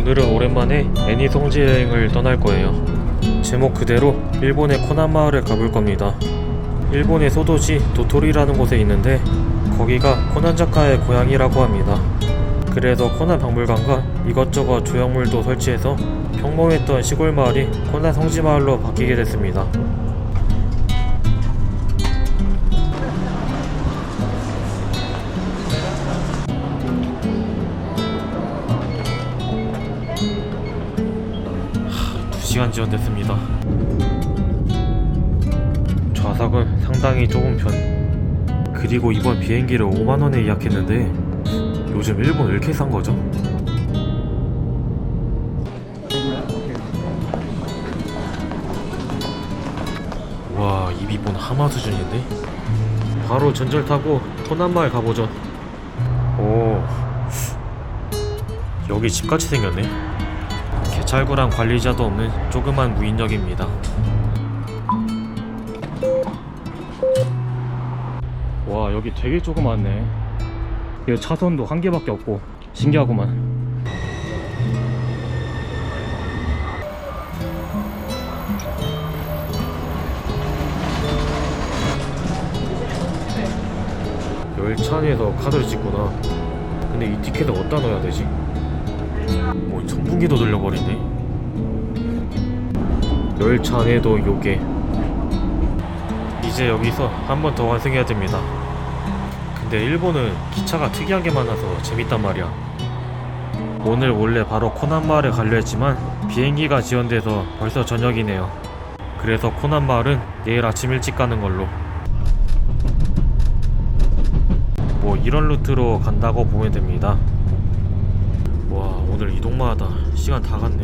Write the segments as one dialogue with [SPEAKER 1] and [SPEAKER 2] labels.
[SPEAKER 1] 오늘은 오랜만에 애니 성지 여행을 떠날 거예요. 제목 그대로 일본의 코난 마을을 가볼 겁니다. 일본의 소도시 도토리라는 곳에 있는데 거기가 코난 작가의 고향이라고 합니다. 그래서 코난 박물관과 이것저것 조형물도 설치해서 평범했던 시골 마을이 코난 성지 마을로 바뀌게 됐습니다. 시간 지연됐습니다. 좌석은 상당히 좁은 편. 그리고 이번 비행기를 5만원에 예약했는데 요즘 일본 왜 이렇게 싼 거죠? 와, 뭔 하마 수준인데? 바로 전철 타고 호남마을 가보죠. 오, 여기 집같이 생겼네. 개찰구랑 관리자도 없는 조그만 무인역입니다. 와 여기 되게 조그맣네. 여기 차선도 한 개밖에 없고 신기하구만. 열차 안에서 카드를 찍구나. 근데 이 티켓을 어디다 넣어야 되지? 뭐 선풍기도 돌려버리네. 열차 안에도 요게. 이제 여기서 한 번 더 완성해야 됩니다. 근데 일본은 기차가 특이한 게 많아서 재밌단 말이야. 오늘 원래 바로 코난 마을에 가려 했지만 비행기가 지연돼서 벌써 저녁이네요. 그래서 코난 마을은 내일 아침 일찍 가는 걸로. 뭐 이런 루트로 간다고 보면 됩니다. 와 오늘 이동만 하다 시간 다 갔네.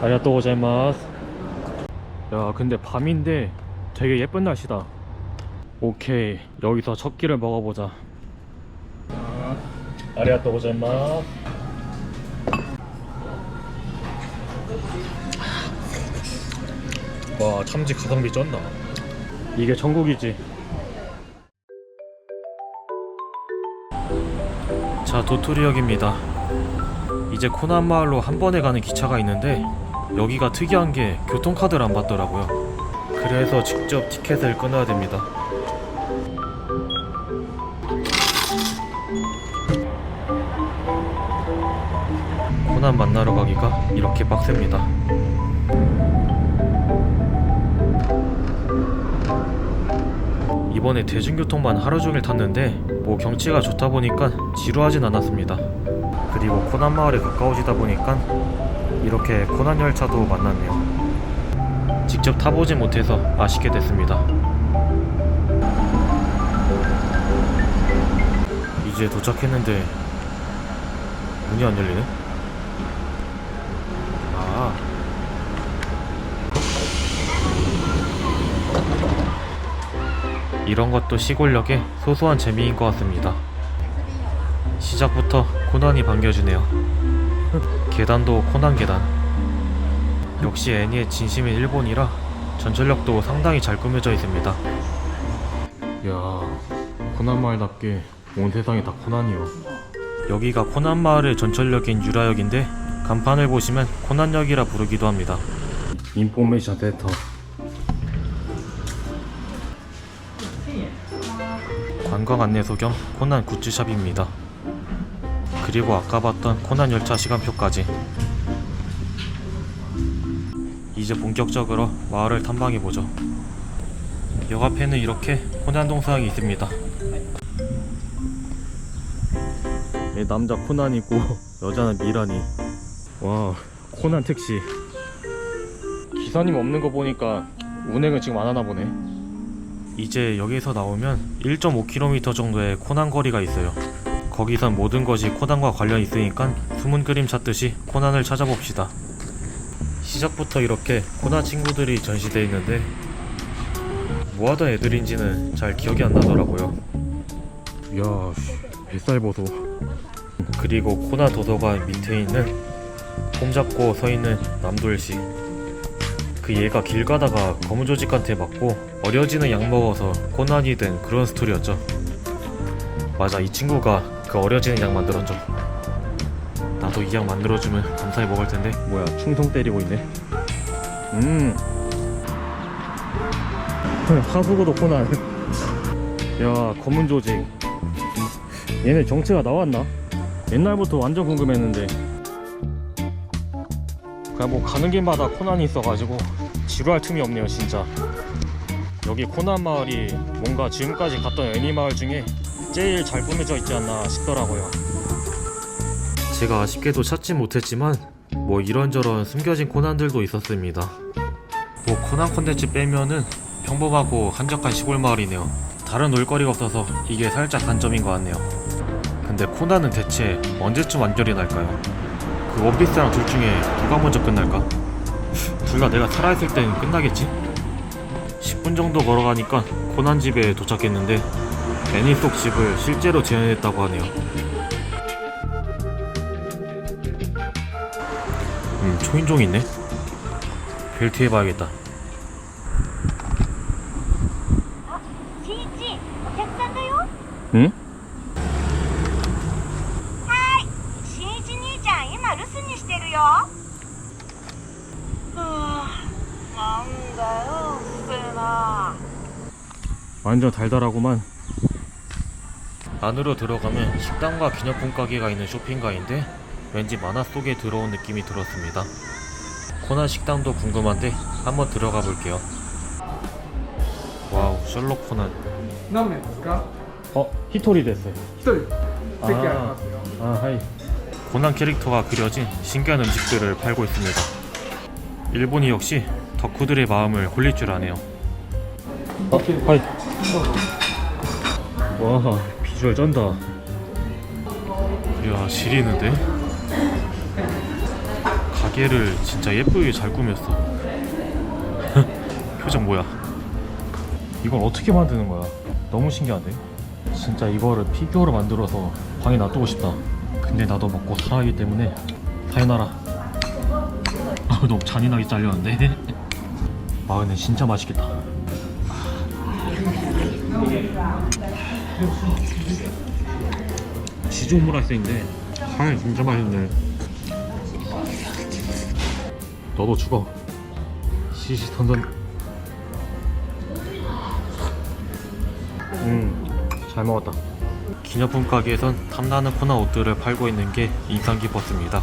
[SPEAKER 1] 아리가또 고자이마스. 야 근데 밤인데 되게 예쁜 날씨다. 오케이 여기서 첫 끼를 먹어보자. 아리가또 고자이마스. 와 참지 가성비 쩐다. 이게 천국이지. 자 도토리역입니다. 이제 코난 마을로 한 번에 가는 기차가 있는데 여기가 특이한 게 교통카드를 안 받더라고요. 그래서 직접 티켓을 끊어야 됩니다. 코난 만나러 가기가 이렇게 빡셉니다. 이번에 대중교통만 하루 종일 탔는데 뭐 경치가 좋다 보니까 지루하진 않았습니다. 그리고 코난 마을에 가까워지다 보니까 이렇게 코난 열차도 만났네요. 직접 타보지 못해서 아쉽게 됐습니다. 이제 도착했는데 문이 안 열리네? 아. 이런 것도 시골역의 소소한 재미인 것 같습니다. 시작부터 코난이 반겨주네요. 계단도 코난 계단. 역시 애니의 진심인 일본이라 전철역도 상당히 잘 꾸며져 있습니다. 야, 코난 마을답게 온 세상이 다 코난이요. 여기가 코난 마을의 전철역인 유라역인데 간판을 보시면 코난역이라 부르기도 합니다. 인포메이션 센터. 관광 안내소 겸 코난 굿즈샵입니다. 그리고 아까 봤던 코난 열차 시간표까지. 이제 본격적으로 마을을 탐방해 보죠. 역 앞에는 이렇게 코난 동상이 있습니다. 네, 남자 코난이고 여자는 미란이. 와 코난 택시. 기사님 없는 거 보니까 운행은 지금 안 하나 보네. 이제 여기서 나오면 1.5km 정도의 코난 거리가 있어요. 거기선 모든 것이 코난과 관련 있으니까 숨은 그림 찾듯이 코난을 찾아봅시다. 시작부터 이렇게 코난 친구들이 전시되어 있는데 뭐하던 애들인지는 잘 기억이 안 나더라고요. 야, 뱃살 보소. 그리고 코난 도서관 밑에 있는 폼 잡고 서 있는 남돌씨. 그 얘가 길 가다가 검은 조직한테 맞고 어려지는 약 먹어서 코난이 된 그런 스토리였죠. 맞아, 이 친구가 그 어려지는 약 만들어줘 나도 이 약 만들어주면 감사히 먹을 텐데. 뭐야 충성 때리고 있네. 음. 하수구도 코난. 야 검은 조직. 얘네 정체가 나왔나? 옛날부터 완전 궁금했는데 그냥 뭐 가는 길마다 코난이 있어가지고 지루할 틈이 없네요 진짜. 여기 코난 마을이 뭔가 지금까지 갔던 애니 마을 중에 제일 잘 꾸며져 있지 않나 싶더라고요. 제가 아쉽게도 찾지 못했지만 뭐 이런저런 숨겨진 코난들도 있었습니다. 뭐 코난 콘텐츠 빼면은 평범하고 한적한 시골 마을이네요. 다른 놀거리가 없어서 이게 살짝 단점인 것 같네요. 근데 코난은 대체 언제쯤 완결이 날까요? 그 원피스랑 둘 중에 누가 먼저 끝날까? 둘 다 내가 살아있을 땐 끝나겠지? 10분 정도 걸어가니까 코난 집에 도착했는데 애니 속 집을 실제로 재현했다고 하네요. 음, 초인종 있네. 벨트 해봐야겠다. 응? 완전 달달하고만. 안으로 들어가면 식당과 기념품 가게가 있는 쇼핑가인데 왠지 만화 속에 들어온 느낌이 들었습니다. 코난 식당도 궁금한데 한번 들어가 볼게요. 와우 셜록 코난.
[SPEAKER 2] 남매 볼까?
[SPEAKER 1] 어? 히토리 됐어요.
[SPEAKER 2] 히토리. 아,
[SPEAKER 1] 아 하이. 고난 캐릭터가 그려진 신기한 음식들을 팔고 있습니다. 일본이 역시 덕후들의 마음을 홀릴 줄 아네요. 어, 하이. 와, 비주얼 쩐다. 이야, 지리는데? 가게를 진짜 예쁘게 잘 꾸몄어. 표정 뭐야? 이걸 어떻게 만드는 거야? 너무 신기한데? 진짜 이거를 피규어로 만들어서 방에 놔두고 싶다. 근데 나도 먹고 살아야 하기 때문에 사요나라. 아, 너무 잔인하게 잘렸는데. 아, 근데 진짜 맛있겠다. 치즈 오므라이스인데 향이 진짜 맛있네. 너도 죽어. 시시선선. 음, 잘 먹었다. 기념품 가게에선 탐나는 코나 옷들을 팔고 있는 게 인상 깊었습니다.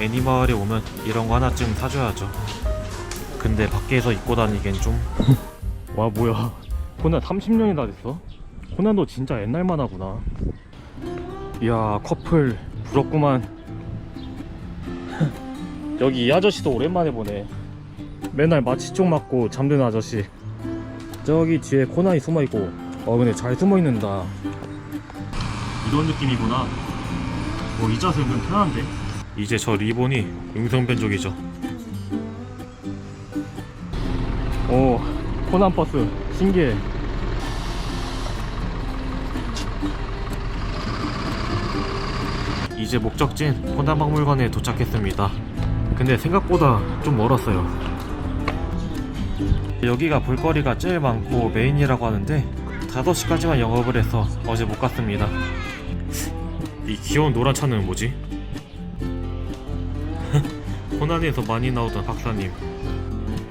[SPEAKER 1] 애니마을에 오면 이런 거 하나쯤 사줘야죠. 근데 밖에서 입고 다니기엔 좀. 와 뭐야? 코난 30년이나 됐어? 코난도 진짜 옛날 만화구나. 이야 커플 부럽구만. 여기 이 아저씨도 오랜만에 보네. 맨날 마취총 맞고 잠드는 아저씨. 저기 뒤에 코난이 숨어 있고. 어 근데 잘 숨어 있는다. 이런 느낌이구나. 뭐이 자세 은근 편한데. 이제 저 리본이 음성 변조기죠. 오 코난 버스 신기해. 이제 목적지인 코난 박물관에 도착했습니다. 근데 생각보다 좀 멀었어요. 여기가 볼거리가 제일 많고 메인이라고 하는데 5시까지만 영업을 해서 어제 못 갔습니다. 이 귀여운 노란 차는 뭐지? 코난에서 많이 나오던 박사님.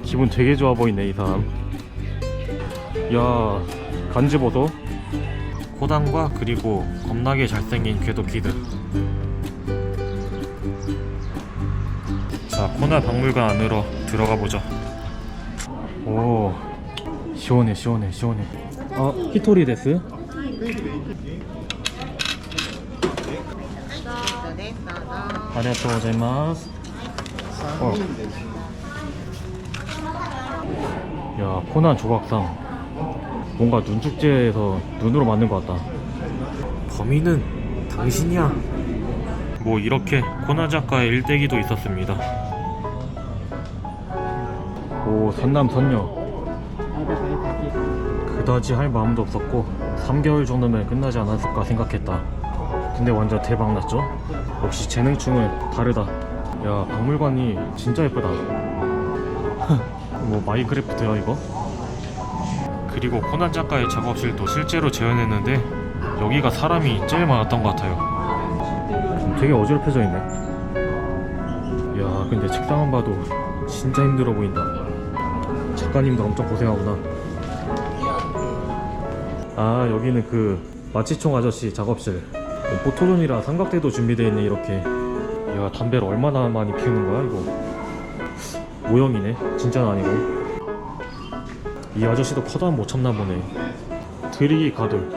[SPEAKER 1] 기분 되게 좋아 보이네 이 사람. 야 간지 보소. 코단과 그리고 겁나게 잘생긴 궤도 키드. 자 코난 박물관 안으로 들어가 보죠. 오 시원해 시원해 시원해. 아 히토리 데스? 고자이마스. 어. 야 코난 조각상 뭔가 눈축제에서 눈으로 만든 것 같다. 범인은 당신이야. 뭐 이렇게 코난 작가의 일대기도 있었습니다. 오 선남 선녀. 그다지 할 마음도 없었고 3개월 정도면 끝나지 않았을까 생각했다. 근데 완전 대박 났죠? 역시 재능충은 다르다. 야 박물관이 진짜 예쁘다. 뭐 마인크래프트야 이거? 그리고 코난 작가의 작업실도 실제로 재현했는데 여기가 사람이 제일 많았던 것 같아요. 되게 어지럽혀져 있네. 야, 근데 책상만 봐도 진짜 힘들어 보인다. 작가님도 엄청 고생하구나. 아, 여기는 그 마취총 아저씨 작업실. 포토존이라 삼각대도 준비되어 있네, 이렇게. 야, 담배를 얼마나 많이 피우는 거야, 이거. 모형이네. 진짜는 아니고. 이 아저씨도 커다란 못 참나 보네. 드리기 가돌.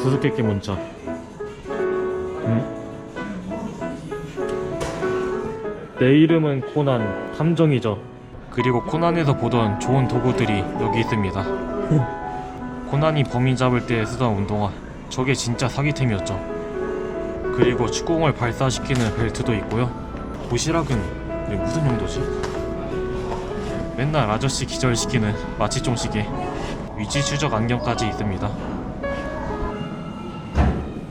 [SPEAKER 1] 수수께끼 문자. 응? 내 이름은 코난 탐정이죠. 그리고 코난에서 보던 좋은 도구들이 여기 있습니다. 코난이 범인 잡을 때 쓰던 운동화. 저게 진짜 사기템이었죠. 그리고 축구공을 발사시키는 벨트도 있고요. 도시락은 무슨 용도지? 맨날 아저씨 기절시키는 마취총 시계, 위치 추적 안경까지 있습니다.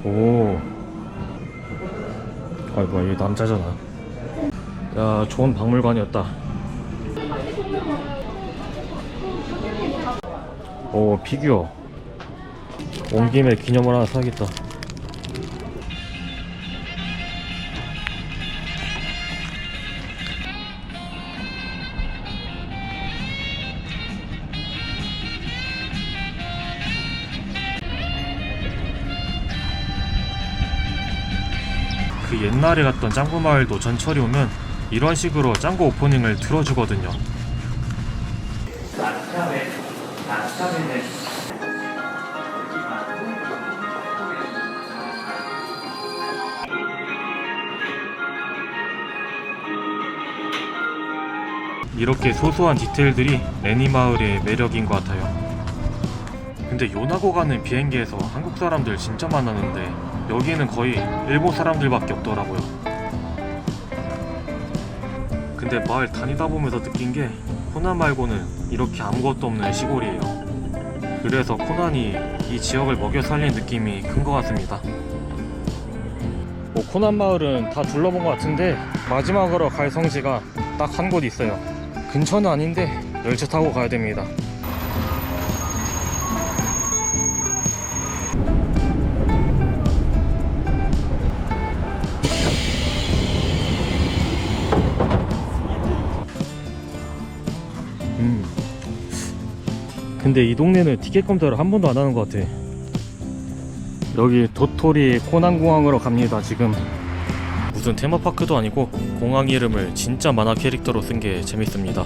[SPEAKER 1] 오. 아 뭐야 얘 남자잖아. 야 좋은 박물관이었다. 오 피규어. 온 김에 기념을 하나 사야겠다. 그 옛날에 갔던 짱구 마을도 전철이 오면 이런 식으로 짱구 오프닝을 틀어주거든요. 이렇게 소소한 디테일들이 애니마을의 매력인 것 같아요. 근데 요나고 가는 비행기에서 한국 사람들 진짜 많았는데 여기는 거의 일본 사람들밖에 없더라고요. 근데 마을 다니다 보면서 느낀 게 코난 말고는 이렇게 아무것도 없는 시골이에요. 그래서 코난이 이 지역을 먹여 살린 느낌이 큰 것 같습니다. 뭐 코난 마을은 다 둘러본 것 같은데 마지막으로 갈 성지가 딱 한 곳 있어요. 근처는 아닌데 열차 타고 가야 됩니다. 근데 이 동네는 티켓 검사를 한 번도 안 하는 것 같아. 여기 도토리 코난공항으로 갑니다, 지금. 무슨 테마파크도 아니고 공항 이름을 진짜 만화 캐릭터로 쓴 게 재밌습니다.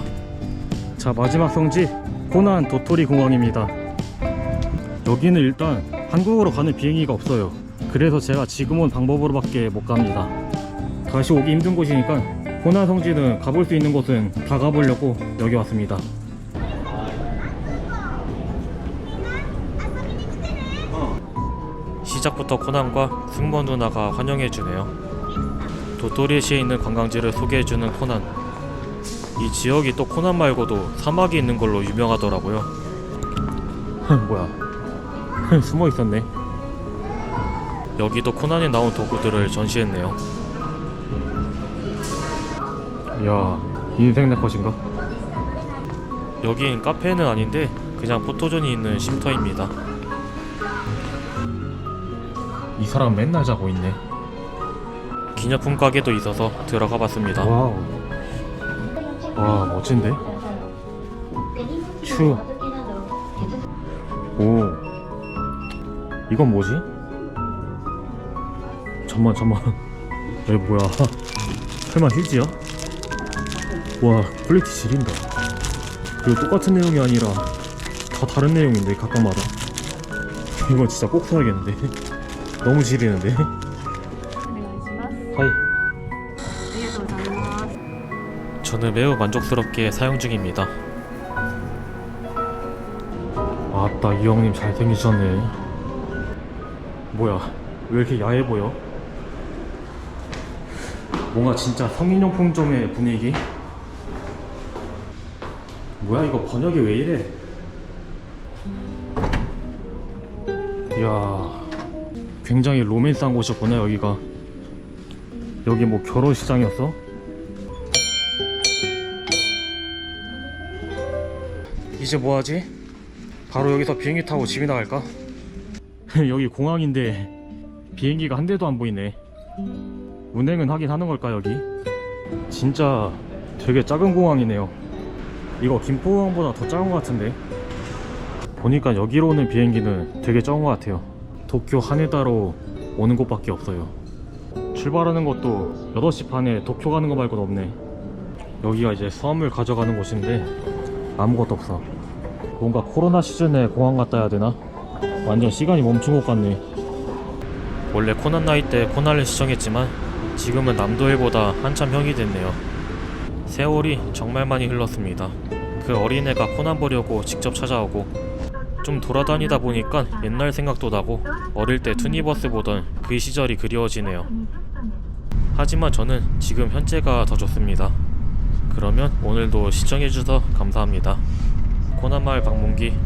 [SPEAKER 1] 자, 마지막 성지 코난 도토리 공항입니다. 여기는 일단 한국으로 가는 비행기가 없어요. 그래서 제가 지금 온 방법으로 밖에 못 갑니다. 다시 오기 힘든 곳이니까 코난 성지는 가볼 수 있는 곳은 다 가보려고 여기 왔습니다. 시작부터 코난과 승무원 누나가 환영해주네요. 도토리시에 있는 관광지를 소개해주는 코난. 이 지역이 또 코난 말고도 사막이 있는 걸로 유명하더라고요. 뭐야? 숨어 있었네. 여기도 코난이 나온 도구들을 전시했네요. 야, 인생 내 컷인가? 여긴 카페는 아닌데 그냥 포토존이 있는 쉼터입니다. 이 사람 맨날 자고 있네. 기념품 가게도 있어서 들어가 봤습니다. 와우. 와, 멋진데? 추. 오. 이건 뭐지? 잠만, 잠만. 이게 뭐야? 설마 휴지야? 와, 퀄리티 지린다. 그리고 똑같은 내용이 아니라 다 다른 내용인데, 각각마다. 이건 진짜 꼭 사야겠는데. 너무 지리는데? 하이
[SPEAKER 3] 네.
[SPEAKER 1] 저는 매우 만족스럽게 사용 중입니다 아따 이 형님 잘생기셨네 뭐야 왜 이렇게 야해 보여? 뭔가 진짜 성인용품점의 분위기? 뭐야 이거 번역이 왜 이래 야. 굉장히 로맨스한 곳이었구나 여기가 여기 뭐 결혼시장이었어? 이제 뭐하지? 바로 여기서 비행기 타고 집이 나 갈까? 여기 공항인데 비행기가 한 대도 안 보이네. 운행은 하긴 하는 걸까 여기? 진짜 되게 작은 공항이네요. 이거 김포공항보다 더 작은 것 같은데. 보니까 여기로 오는 비행기는 되게 적은 것 같아요. 도쿄 하네다로 오는 곳밖에 없어요. 출발하는 것도 8시 반에 도쿄 가는 거 말고는 없네. 여기가 이제 수화물 가져가는 곳인데 아무것도 없어. 뭔가 코로나 시즌에 공항 갔다 해야 되나? 완전 시간이 멈춘 것 같네. 원래 코난 나이 때 코난을 시청했지만 지금은 남도일보다 한참 형이 됐네요. 세월이 정말 많이 흘렀습니다. 그 어린애가 코난 보려고 직접 찾아오고 좀 돌아다니다 보니까 옛날 생각도 나고 어릴 때 투니버스 보던 그 시절이 그리워지네요. 하지만 저는 지금 현재가 더 좋습니다. 그러면 오늘도 시청해주셔서 감사합니다. 코난마을 방문기 끝.